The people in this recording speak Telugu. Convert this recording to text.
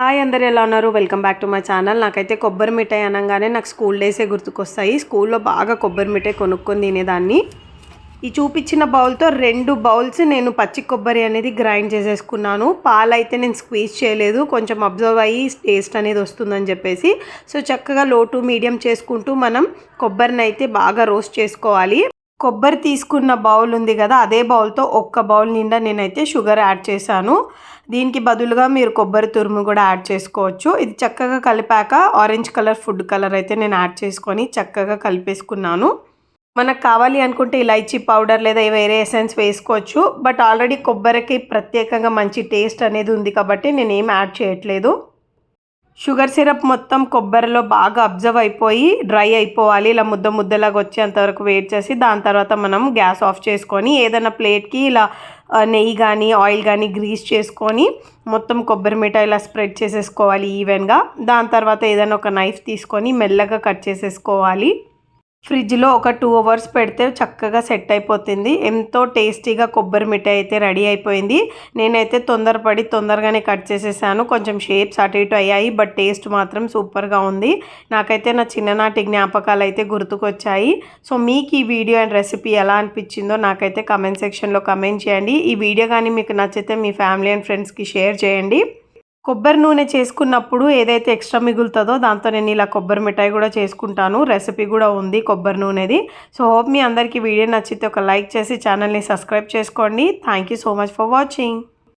హాయ్ అందరు ఎలా ఉన్నారు? Welcome back to my channel నాకైతే కొబ్బరి మిఠాయి అనగానే నాకు స్కూల్ డేసే గుర్తుకొస్తాయి. స్కూల్లో బాగా కొబ్బరి మిఠాయి కొనుక్కొని తినేదాన్ని. ఈ చూపించిన బౌల్తో రెండు బౌల్స్ నేను పచ్చి కొబ్బరి అనేది గ్రైండ్ చేసేసుకున్నాను. పాలు అయితే నేను స్క్వీజ్ చేయలేదు. కొంచెం అబ్జర్వ్ అయ్యి టేస్ట్ అనేది వస్తుందని చెప్పేసి. సో చక్కగా లో టు మీడియం చేసుకుంటూ మనం కొబ్బరిని అయితే బాగా రోస్ట్ చేసుకోవాలి. కొబ్బరి తీసుకున్న బౌల్ ఉంది కదా అదే బౌల్తో ఒక్క బౌల్ నిండా నేనైతే షుగర్ యాడ్ చేశాను. దీనికి బదులుగా మీరు కొబ్బరి తురుము కూడా యాడ్ చేసుకోవచ్చు. ఇది చక్కగా కలిపాక ఆరెంజ్ కలర్ ఫుడ్ కలర్ అయితే నేను యాడ్ చేసుకొని చక్కగా కలిపేసుకున్నాను. మనకు కావాలి అనుకుంటే ఇలైచీ పౌడర్ లేదా వేరే ఎసెన్స్ వేసుకోవచ్చు. బట్ ఆల్రెడీ కొబ్బరికి ప్రత్యేకంగా మంచి టేస్ట్ అనేది ఉంది కాబట్టి నేను ఏం యాడ్ చేయట్లేదు. షుగర్ సిరప్ మొత్తం కొబ్బరిలో బాగా అబ్జర్వ్ అయిపోయి డ్రై అయిపోవాలి. ఇలా ముద్ద ముద్దలాగా వచ్చేంత వరకు వెయిట్ చేసి దాని తర్వాత మనం గ్యాస్ ఆఫ్ చేసుకొని ఏదైనా ప్లేట్కి ఇలా నెయ్యి కానీ ఆయిల్ కానీ గ్రీస్ చేసుకొని మొత్తం కొబ్బరి మిఠాయి ఇలా స్ప్రెడ్ చేసేసుకోవాలి ఈవెన్గా. దాని తర్వాత ఏదైనా ఒక నైఫ్ తీసుకొని మెల్లగా కట్ చేసేసుకోవాలి. ఫ్రిడ్జ్లో ఒక టూ అవర్స్ పెడితే చక్కగా సెట్ అయిపోతుంది. ఎంతో టేస్టీగా కొబ్బరి మిఠాయి అయితే రెడీ అయిపోయింది. నేనైతే తొందరపడి తొందరగానే కట్ చేసేసాను. కొంచెం షేప్స్ అటు ఇటు అయ్యాయి బట్ టేస్ట్ మాత్రం సూపర్గా ఉంది. నాకైతే నా చిన్ననాటి జ్ఞాపకాలు అయితే గుర్తుకొచ్చాయి. సో మీకు ఈ వీడియో అండ్ రెసిపీ ఎలా అనిపించిందో నాకైతే కమెంట్ సెక్షన్లో కమెంట్ చేయండి. ఈ వీడియో కానీ మీకు నచ్చితే మీ ఫ్యామిలీ అండ్ ఫ్రెండ్స్కి షేర్ చేయండి. కొబ్బరి నూనె చేసుకున్నప్పుడు ఏదైతే ఎక్స్ట్రా మిగులుతుందో దాంతో నేను ఇలా కొబ్బరి మిఠాయి కూడా చేసుకుంటాను. రెసిపీ కూడా ఉంది కొబ్బరి నూనెది. సో హోప్ మీ అందరికీ వీడియో నచ్చితే ఒక లైక్ చేసి ఛానల్ని సబ్స్క్రైబ్ చేసుకోండి. Thank you so much for watching